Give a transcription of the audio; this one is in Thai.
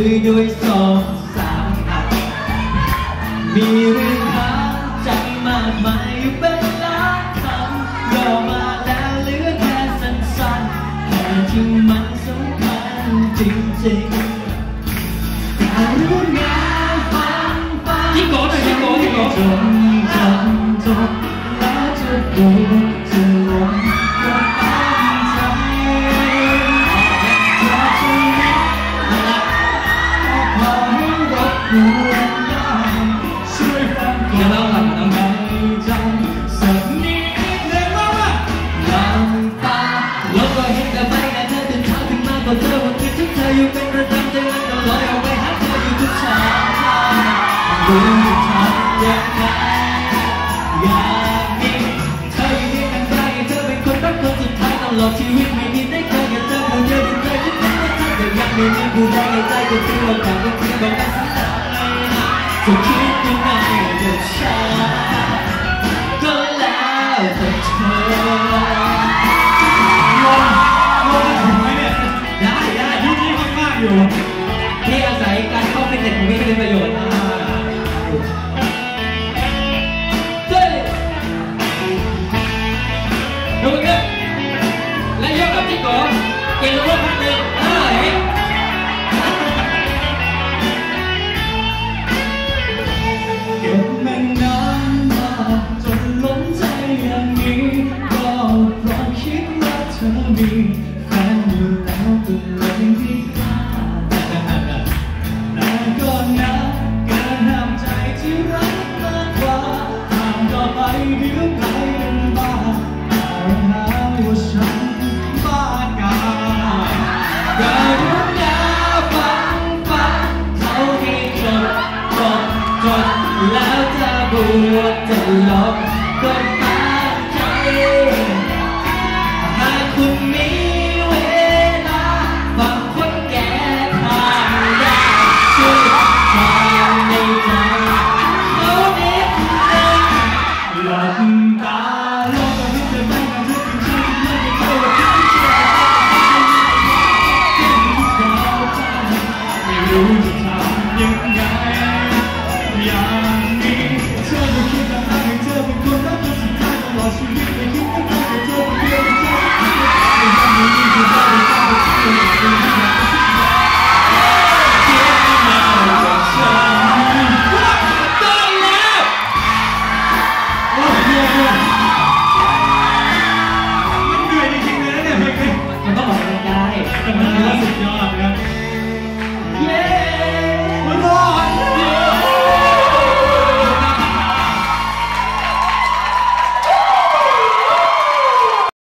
dưới đôi son sáng ngọc mi rin tháng chạy màn mây bên lá thắm. Đò mà đã lứa ra sân san hè chừng mặn sống khăn chính chính cả lúa ngã phăng phăng chỉ có này chỉ có chỉ có. ฟังก่อนในใจสักนิดเร็วมากหลังตาแล้วก็เห็นแต่ใบหน้าเธอตื่นเช้าขึ้นมาก็เจอว่าคิดถึงเธออยู่เป็นประจำใจมันก็ลอยออกไปหาเธออยู่ทุกเช้ารู้จะทำยังไงอยากมีเธออยู่เคียงข้างกายให้เธอเป็นคนรักคนสุดท้ายตลอดชีวิตไม่มีได้เจอกับเธอคนเดียวที่เคยคิดว่าเธอแต่ยังไม่มีผู้ใดในใจก็คือเราต่างกันเพียงบอกกันสักหน่ จะคิดยังไงกับฉันก็แล้วแต่เธอลงลงถึงไหมเนี่ยได้ได้ยุคนี้มากๆอยู่ที่อาศัยการเข้าฟิตเนสของพี่เป็นประโยชน์มากเฮ้ยดูกันและยกกับที่ก่อนเก่งรถพักหนึ่งเออ Hãy thật lòng cơn tan cháy hai khung mi huế ta và khuất kẻ thàn ra chưa thàn ngày ngày khấu nếp lên lòng ta những 你看你看你看